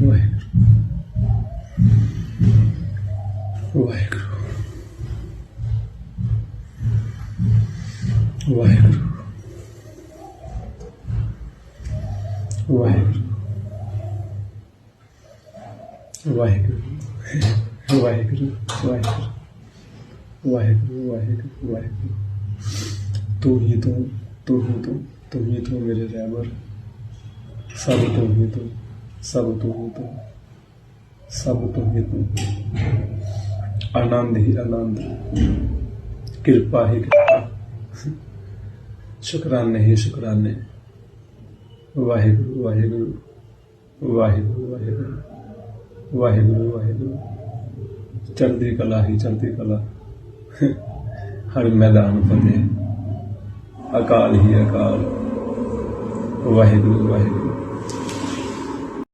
ਵਾਹਿਗੁਰੂ ਵਾਹਿਗੁਰੂ ਵਾਹਿਗੁਰੂ ਵਾਹਿਗੁਰੂ ਵਾਹਿਗੁਰੂ ਵਾਹਿਗੁਰੂ ਵਾਹਿਗੁਰੂ तू ही तू तू ही तू तू ही तू मेरे रैबर सब तू ही तू सब तू तो सब तो ही। तो आनंद ही आनंद। कृपा ही कृपा। शुक्राने ही शुक्राने। वाहिगुरु वाहिगुरु। वाहिगुरु वाहिगुरु। वाहिगुरु वाहिगुरु। चढ़ती कला ही चढ़ती कला। हर मैदान फतेह। अकाल ही अकाल। वाहिगुरु वाहिगुरु।